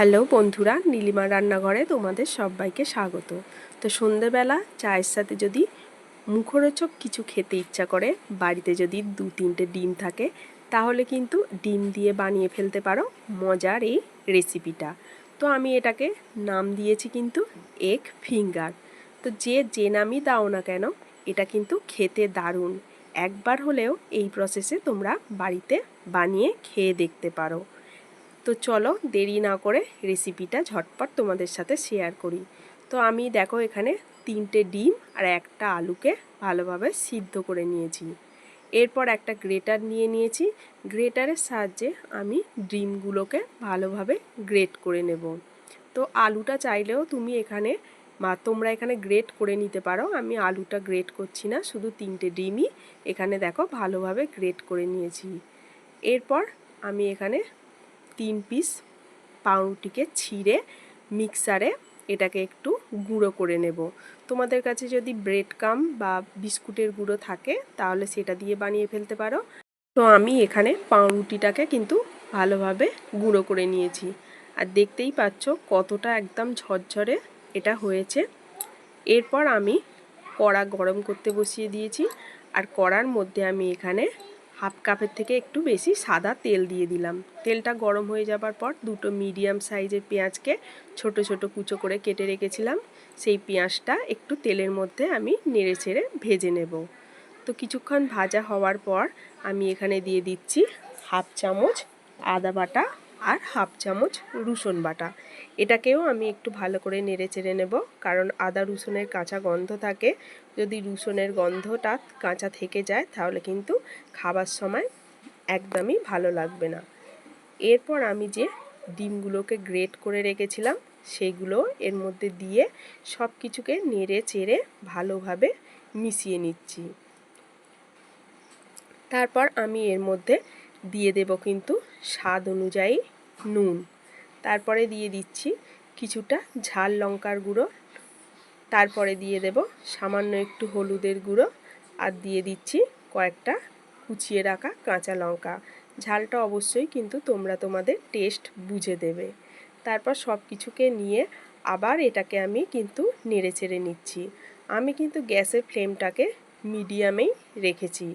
Hello বন্ধুরা, নীলিমা রান্নাঘরে তোমাদের সবাইকে স্বাগত। তো সন্ধেবেলা চায়ের সাথে যদি মুখরোচক কিছু খেতে ইচ্ছা করে, বাড়িতে যদি দু তিনটে ডিম থাকে, তাহলে কিন্তু ডিম দিয়ে বানিয়ে ফেলতে পারো মজার এই রেসিপিটা। তো আমি এটাকে নাম দিয়েছি কিন্তু এগ ফিঙ্গার। তো যে যে নামই দাও না কেন, এটা কিন্তু খেতে দারুণ। একবার হলেও এই প্রসেসে তোমরা বাড়িতে বানিয়ে খেয়ে দেখতে পারো। তো চলো দেরি না করে রেসিপিটা ঝটপট তোমাদের সাথে শেয়ার করি। তো আমি দেখো এখানে তিনটে ডিম আর একটা আলুকে ভালোভাবে সিদ্ধ করে নিয়েছি। এরপর একটা গ্রেটার নিয়ে নিয়েছি। গ্রেটারের সাহায্যে আমি ডিমগুলোকে ভালোভাবে গ্রেট করে নেব। তো আলুটা চাইলেও তুমি এখানে বা তোমরা এখানে গ্রেট করে নিতে পারো। আমি আলুটা গ্রেট করছি না, শুধু তিনটে ডিমই এখানে দেখো ভালোভাবে গ্রেট করে নিয়েছি। এরপর আমি এখানে তিন পিস পাউরুটিকে ছিঁড়ে মিক্সারে এটাকে একটু গুঁড়ো করে নেব। তোমাদের কাছে যদি ব্রেড কাম বা বিস্কুটের গুঁড়ো থাকে, তাহলে সেটা দিয়ে বানিয়ে ফেলতে পারো। তো আমি এখানে পাউরুটিটাকে কিন্তু ভালোভাবে গুঁড়ো করে নিয়েছি। আর দেখতেই পাচ্ছ কতটা একদম ঝরঝরে এটা হয়েছে। এরপর আমি কড়া গরম করতে বসিয়ে দিয়েছি। আর কড়ার মধ্যে আমি এখানে হাফ কাপের থেকে একটু বেশি সাদা তেল দিয়ে দিলাম। তেলটা গরম হয়ে যাবার পর দুটো মিডিয়াম সাইজের পেঁয়াজকে ছোট ছোট কুচো করে কেটে রেখেছিলাম। সেই পেঁয়াজটা একটু তেলের মধ্যে আমি নেড়ে ছেড়ে ভেজে নেব। তো কিছুক্ষণ ভাজা হওয়ার পর আমি এখানে দিয়ে দিচ্ছি হাফ চামচ আদা বাটা আর হাফ চামচ রসুন বাটা। এটাকেও আমি একটু ভালো করে নেড়ে চেড়ে নেব, কারণ আদা রসুনের কাঁচা গন্ধ থাকে। যদি রসুনের গন্ধটা কাঁচা থেকে যায়, তাহলে কিন্তু খাবার সময় একদমই ভালো লাগবে না। এরপর আমি যে ডিমগুলোকে গ্রেট করে রেখেছিলাম, সেগুলো এর মধ্যে দিয়ে সব কিছুকে নেড়ে চেড়ে ভালোভাবে মিশিয়ে নিচ্ছি। তারপর আমি এর মধ্যে দিয়ে দেব কিন্তু স্বাদ অনুযায়ী নুন। তারপরে দিয়ে দিচ্ছি কিছুটা ঝাল লঙ্কার গুঁড়ো। তারপরে দিয়ে দেব সামান্য একটু হলুদের গুঁড়ো। আর দিয়ে দিচ্ছি কয়েকটা কুচিয়ে রাখা কাঁচা লঙ্কা। ঝালটা অবশ্যই কিন্তু তোমরা তোমাদের টেস্ট বুঝে দেবে। তারপর সব কিছুকে নিয়ে আবার এটাকে আমি কিন্তু নেড়ে চেড়ে নিচ্ছি। আমি কিন্তু গ্যাসের ফ্লেমটাকে মিডিয়ামেই রেখেছি।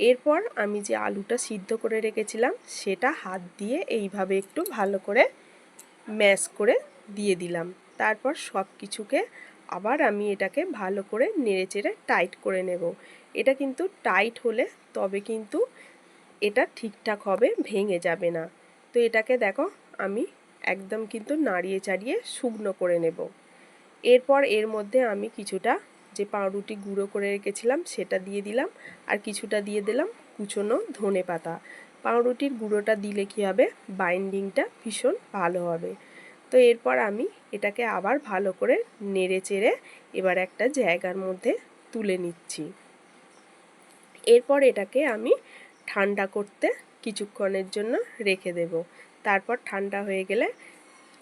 এরপর আমি যে আলুটা সিদ্ধ করে রেখেছিলাম, সেটা হাত দিয়ে এইভাবে একটু ভালো করে ম্যাশ করে দিয়ে দিলাম। তারপর সব কিছুকে আবার আমি এটাকে ভালো করে নেড়ে চেড়ে টাইট করে নেব। এটা কিন্তু টাইট হলে তবে কিন্তু এটা ঠিকঠাক হবে, ভেঙে যাবে না। তো এটাকে দেখো, আমি একদম কিন্তু নাড়িয়ে চাড়িয়ে শুকনো করে নেব। এরপর এর মধ্যে আমি কিছুটা যে পাউরুটি গুঁড়ো করে রেখেছিলাম, সেটা দিয়ে দিলাম। আর কিছুটা দিয়ে দিলাম কুচনো ধনে পাতা। পাউরুটির গুঁড়োটা দিলে কী হবে? বাইন্ডিংটা ভীষণ ভালো হবে। তো এরপর আমি এটাকে আবার ভালো করে নেড়ে চেড়ে এবার একটা জায়গার মধ্যে তুলে নিচ্ছি। এরপর এটাকে আমি ঠান্ডা করতে কিছুক্ষণের জন্য রেখে দেব। তারপর ঠান্ডা হয়ে গেলে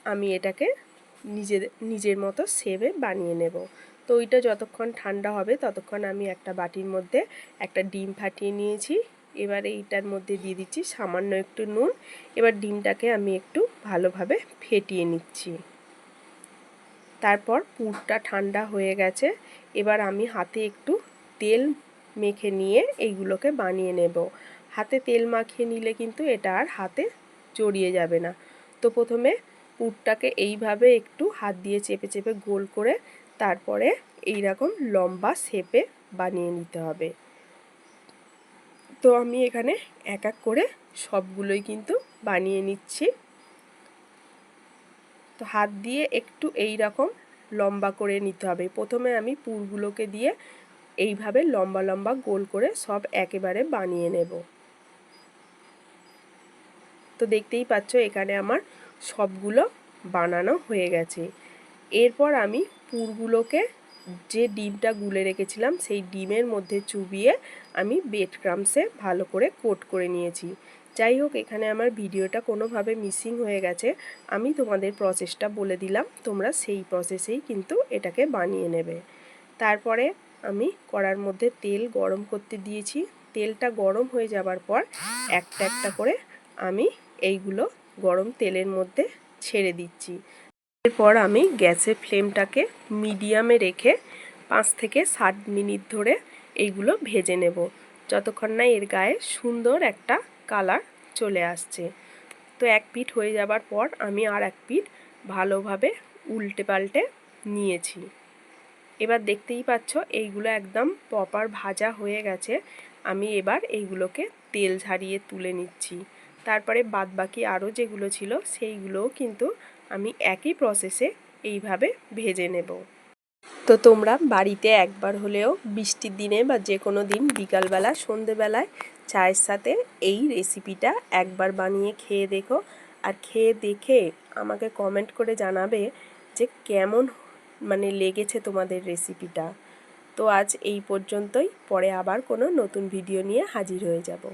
আমি এটাকে নিজের নিজের মতো সেভে বানিয়ে নেব। ওইটা যতক্ষণ ঠান্ডা হবে ততক্ষণ আমি একটা বাটির মধ্যে একটা ডিম ফাটিয়ে নিয়েছি। এবার এইটার মধ্যে দিয়ে দিচ্ছি সামান্য একটু নুন। এবার ডিমটাকে আমি একটু ভালোভাবে ফেটিয়ে নিচ্ছি। তারপর পুরটা ঠান্ডা হয়ে গেছে। এবার আমি হাতে একটু তেল মেখে নিয়ে এইগুলোকে বানিয়ে নেব। হাতে তেল মাখিয়ে নিলে কিন্তু এটা আর হাতে জড়িয়ে যাবে না। তো প্রথমে পুরটাকে এইভাবে একটু হাত দিয়ে চেপে চেপে গোল করে তারপরে এই রকম লম্বা শেপে বানিয়ে নিতে হবে। তো আমি এখানে এক এক করে সবগুলোই কিন্তু বানিয়ে নিচ্ছি। তো হাত দিয়ে একটু এই রকম লম্বা করে নিতে হবে। প্রথমে আমি পুরগুলোকে দিয়ে এইভাবে লম্বা লম্বা গোল করে সব একেবারে বানিয়ে নেব। তো দেখতেই পাচ্ছ এখানে আমার সবগুলো বানানো হয়ে গেছে। এরপর আমি পুরগুলোকে যে ডিমটা গুলে রেখেছিলাম, সেই ডিমের মধ্যে চুবিয়ে আমি বেড ক্রামসে ভালো করে কোট করে নিয়েছি। যাই হোক, এখানে আমার ভিডিওটা কোনোভাবে মিসিং হয়ে গেছে। আমি তোমাদের প্রসেসটা বলে দিলাম, তোমরা সেই প্রসেসেই কিন্তু এটাকে বানিয়ে নেবে। তারপরে আমি কড়ার মধ্যে তেল গরম করতে দিয়েছি। তেলটা গরম হয়ে যাবার পর একটা একটা করে আমি এইগুলো গরম তেলের মধ্যে ছেড়ে দিচ্ছি। এরপর আমি গ্যাসের ফ্লেমটাকে মিডিয়ামে রেখে পাঁচ থেকে সাত মিনিট ধরে এইগুলো ভেজে নেব। যতক্ষণ না এর গায়ে সুন্দর একটা কালার চলে আসছে। তো এক পিঠ হয়ে যাবার পর আমি আর এক পিঠ ভালোভাবে উল্টে পাল্টে নিয়েছি। এবার দেখতেই পাচ্ছ, এইগুলো একদম প্রপার ভাজা হয়ে গেছে। আমি এবার এইগুলোকে তেল ঝারিয়ে তুলে নিচ্ছি। তারপরে বাদবাকি আরও যেগুলো ছিল, সেইগুলোও কিন্তু আমি একই প্রসেসে এইভাবে ভেজে নেব। তো তোমরা বাড়িতে একবার হলেও বৃষ্টির দিনে বা যে কোনো দিন বিকালবেলা, সন্ধেবেলায় চায়ের সাথে এই রেসিপিটা একবার বানিয়ে খেয়ে দেখো। আর খেয়ে দেখে আমাকে কমেন্ট করে জানাবে যে কেমন মানে লেগেছে তোমাদের রেসিপিটা তো আজ এই পর্যন্তই। পরে আবার কোনো নতুন ভিডিও নিয়ে হাজির হয়ে যাব।